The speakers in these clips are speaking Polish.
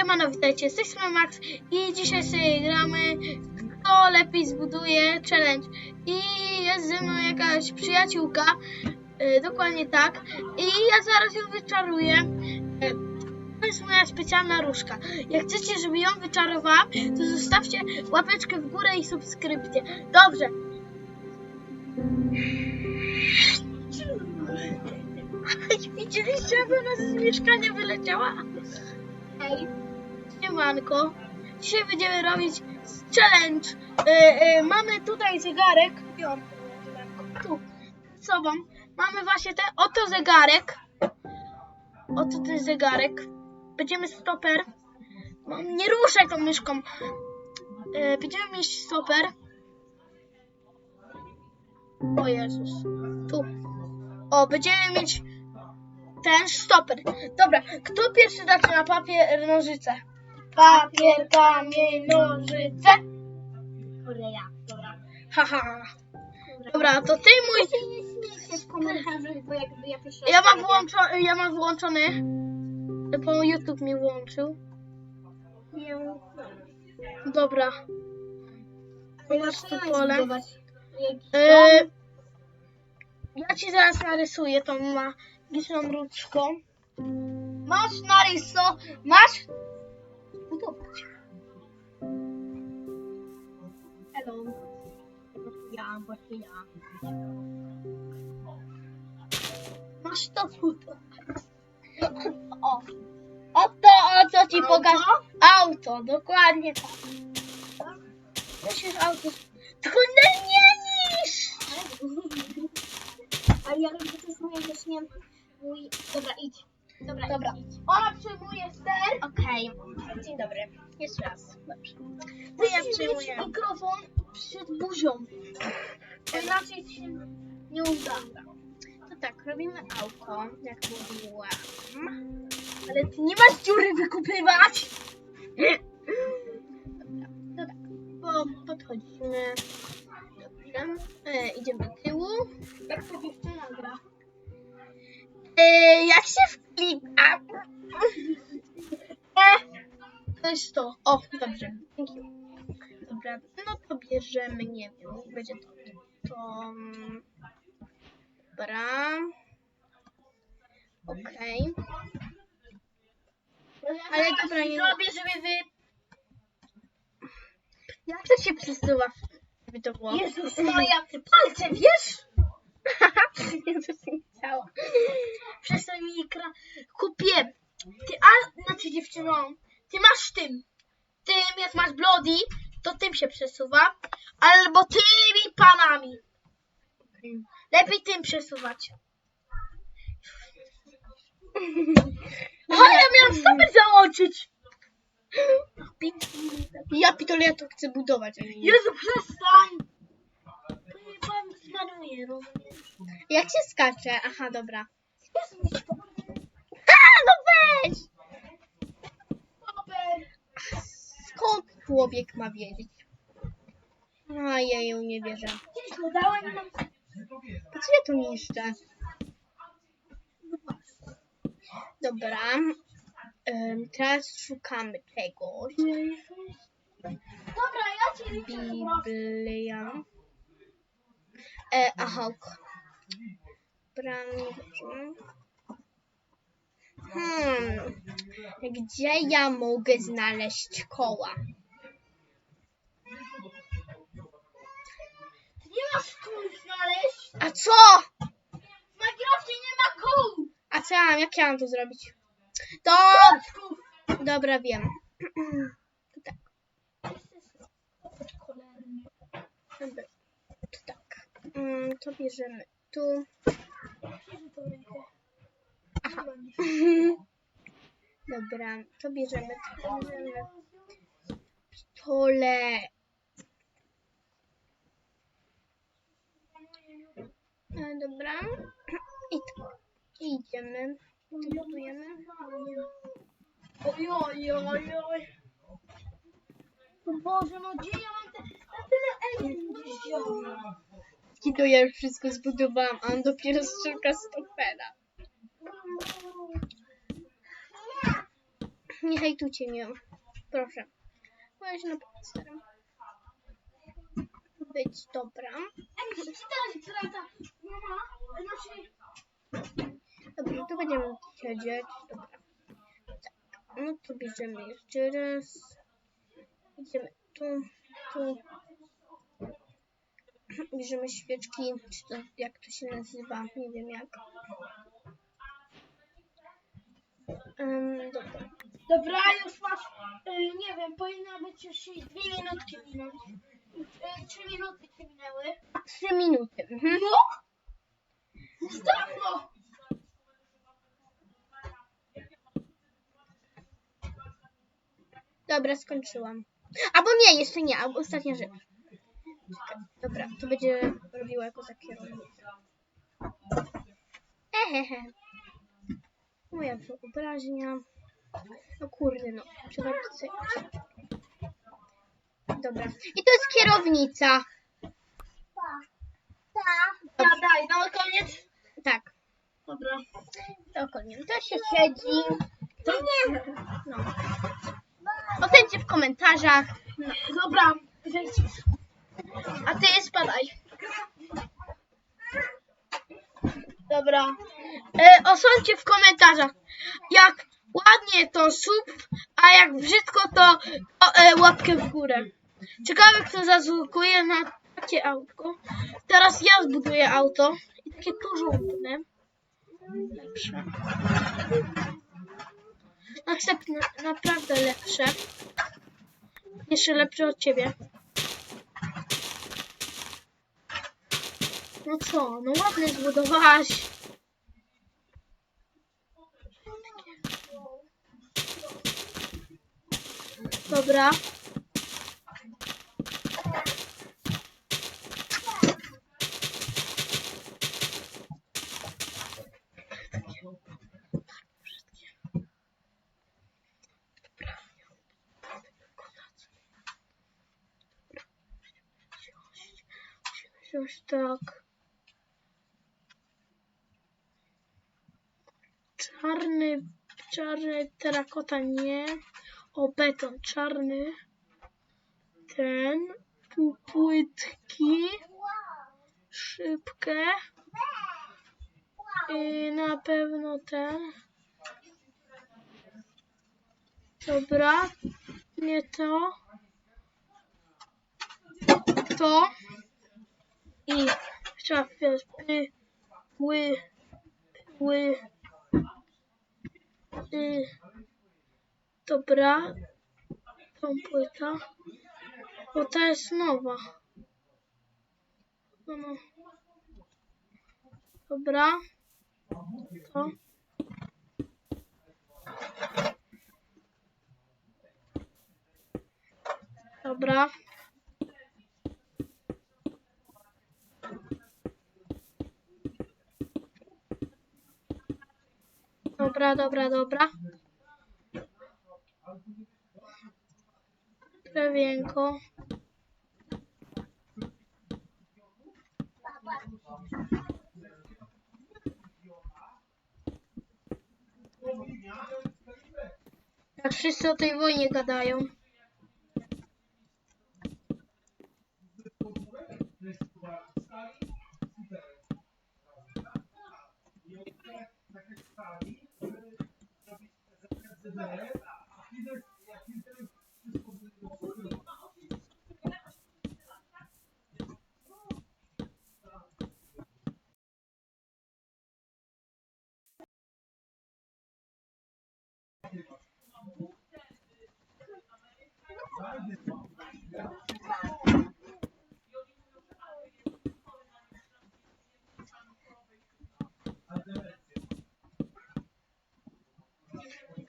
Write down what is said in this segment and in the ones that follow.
Siemano, witajcie, z tej strony Max i dzisiaj sobie gramy kto lepiej zbuduje challenge i jest ze mną jakaś przyjaciółka, e, dokładnie tak i ja zaraz ją wyczaruję. E, to jest moja specjalna różka. Jak chcecie, żeby ją wyczarowała, to zostawcie łapeczkę w górę i subskrypcję. Dobrze. Widzieliście, jak ona z mieszkania wyleciała? Siemanko. Dzisiaj będziemy robić challenge. E, e, mamy tutaj zegarek. Tu, z sobą. Mamy właśnie ten oto zegarek. Oto ten zegarek. Będziemy stoper. Mam- Nie ruszaj tą myszką. E, będziemy mieć stoper. O Jezus. Tu. O, będziemy mieć ten stoper. Dobra, kto pierwszy zaczyna papier, nożyce? Papier, kamień, nożyce. Kurde ja, dobra. Haha. Dobra, to ty mój. Nie śmiej się w komentarzach, bo jakby ja też Ja mam, włączony, ja mam włączony. Bo YouTube mi włączył. Nie, Dobra. Masz tu pole. E, ja ci zaraz narysuję tą magiczną różdżką. Masz naryso, masz zbudować. Hello. Ja, właśnie ja. Masz to zbudować. O. Oto, o co ci pokażę. Auto, dokładnie tak. Musisz auto. Tylko nie, niż! Ale ja robię to też nie mój... Dobra, idź. Dobra, Dobra. Ona przyjmuje ster. Okej. Dzień dobry. Jeszcze raz. Dobrze. To ja Musisz przyjmuję mieć mikrofon przed buzią. Bo inaczej ci się nie uda. To tak, robimy auto, jak mówiłam. Ale ty nie masz dziury wykupywać. No tak. Bo podchodzimy. Dobrze. E, idziemy do tyłu. Jak to dziewczyna gra? E, jak się wklika? To jest to. O, dobrze. Dzięki. Dobra, no to bierzemy, nie wiem, niech będzie to. to dobra. Okej. Ale dobra, nie robię, żeby wy... Jak to się przesuwa? Żeby to było? Jezus Maria, ty palce, wiesz? Jezus nie chciała. Przestań mi ekran. Kupię. Ty, a, znaczy dziewczyną, ty masz tym. Tym, jak masz Bloody, to tym się przesuwa. Albo tymi panami. Lepiej tym przesuwać. Aha, ja miałam stopy załączyć. Ja pitole, ja to chcę budować. a nie- Jezu, przestań! Pan zmarnuje, rozumiesz? Jak się skacze? Aha, dobra. A, no weź! Człowiek ma wiedzieć? A ja ją nie wierzę. Gdzieś to niszczę? Dobra. Em, teraz szukamy czegoś. Dobra, ja cię. Biblia. E, aha. nieważne. Hmm. Gdzie ja mogę znaleźć koła? Nie masz kół znaleźć. A co? W Minecrafcie nie ma kół. A co ja mam? Jak ja mam to zrobić? To... Kół. Dobra, wiem. To tak. Dobra. To tak. Mm, to bierzemy tu. Aha. Dobra, to bierzemy to bierzemy pole. E, dobra. I to. To budujemy. Oj, oj, oj, oj. O Boże, no gdzie ja mam te... Na tyle ej, gdzieś wziąłem. I to ja już wszystko zbudowałam, a on dopiero szuka stopera. Nie hejtujcie mnie. Proszę. Bo ja się naprawdę staram. Być dobra. Ej, Będziemy siedzieć. Dobra. Tak. No to bierzemy jeszcze raz. Idziemy tu, tu. Bierzemy świeczki, czy to jak to się nazywa, nie wiem jak. Ym, dobra. Dobra, już masz, y, nie wiem, powinno być już i dwie minutki minąć. Y, trzy minuty ci minęły. Trzy minuty. Mhm. No? Dawno. Dobra, skończyłam. Albo nie, jeszcze nie, albo ostatnia rzecz. Czekaj, dobra, to będzie robiła jako za. Ehehe. Moja wyobraźnia. No kurde, no. Trzeba pisać. Dobra. I to jest kierownica. Ja daj, no koniec. Tak. Dobra. To koniec. To się siedzi. To nie. No. Ocencie w komentarzach. No, dobra, zejdź. A ty spadaj. Dobra. E, osądźcie w komentarzach, jak ładnie to sub, a jak brzydko to e, łapkę w górę. Ciekawe kto zasługuje na takie autko. Teraz ja zbuduję auto i takie porządne. Lepsze. Akcept na, naprawdę lepsze. Jeszcze lepsze od ciebie. No co, no ładnie zbudowałaś. Dobra. Wziąć tak. Czarny, czarny terakota nie. O, beton czarny. Ten. Tu płytki. Szybkę. I na pewno ten. Dobra. Nie to. To. I trzeba wpiąć py, ły, ły. Y, dobra. Tą płyta. Bo ta jest nowa. No, no. Dobra. To. Dobra. Dobra, dobra, dobra. Drewienko. Jak wszyscy o tej wojnie gadają.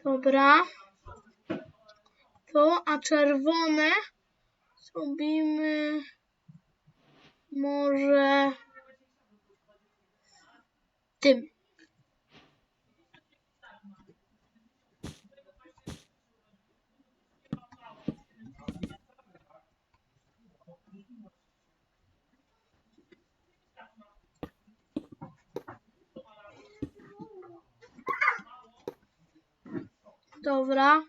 Dobra. To, a czerwone zrobimy może tym. Dobra.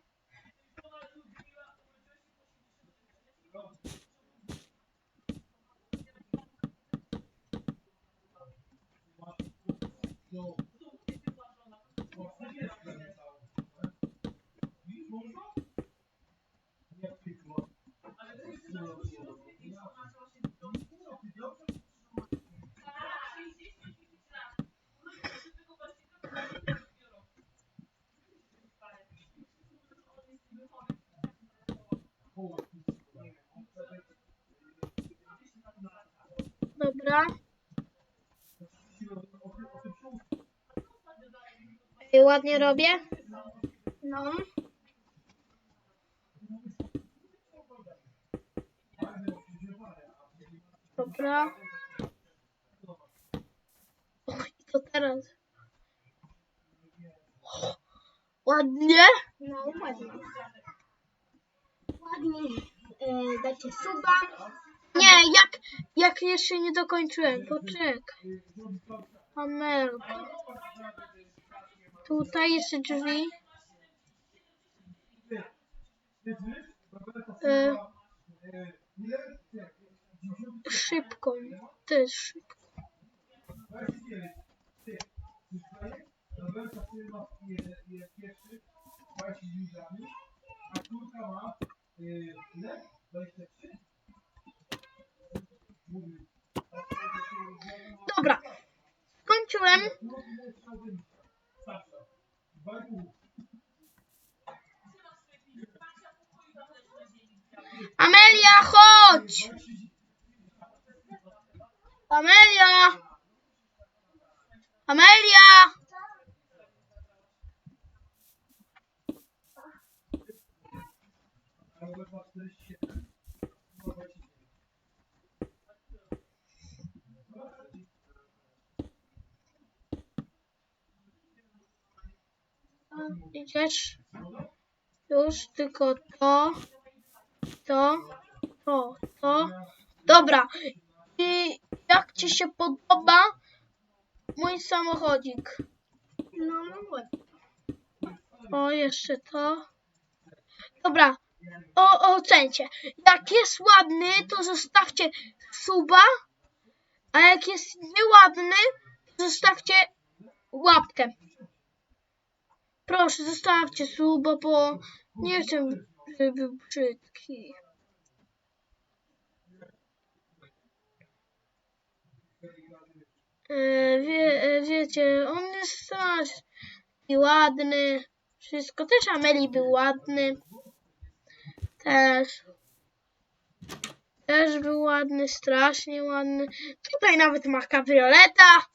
Ej, ładnie robię. No. Dobra. I to teraz. Ładnie. No, ładnie. Ładnie. E, dajcie suba. Nie, jak, jak jeszcze nie dokończyłem. Poczekaj. Amelka. Tutaj jeszcze drzwi. Y, szybko. Też szybko. Dobra. Skończyłem. Amelia, chodź! Amelia! Amelia! Idziesz? Już tylko to, to, to, to. Dobra. I jak ci się podoba mój samochodzik? No, no ładnie. O, jeszcze to. Dobra. O, ocencie. Jak jest ładny, to zostawcie suba, a jak jest nieładny, to zostawcie łapkę. Proszę, zostawcie suba, bo nie chcę, żeby był brzydki. Wie, e, wiecie, on jest straszny ładny. Wszystko. Też Ameli był ładny. Też. Też był ładny, strasznie ładny. Tutaj nawet ma kabrioleta.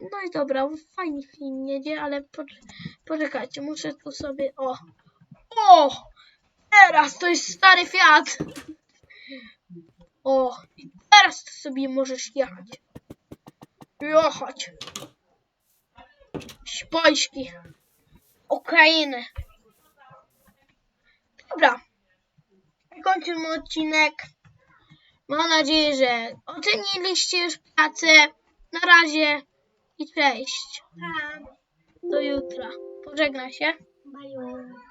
No i dobra, fajnie film jedzie, ale pocz- poczekajcie, muszę tu sobie. O! O! Teraz to jest stary Fiat. O! I teraz to sobie możesz jechać. Jechać. Śpojszki. Ukrainy. Dobra. Kończymy odcinek. Mam nadzieję, że oceniliście już pracę. Na razie i cześć. Do jutra. Pożegnaj się. Bye.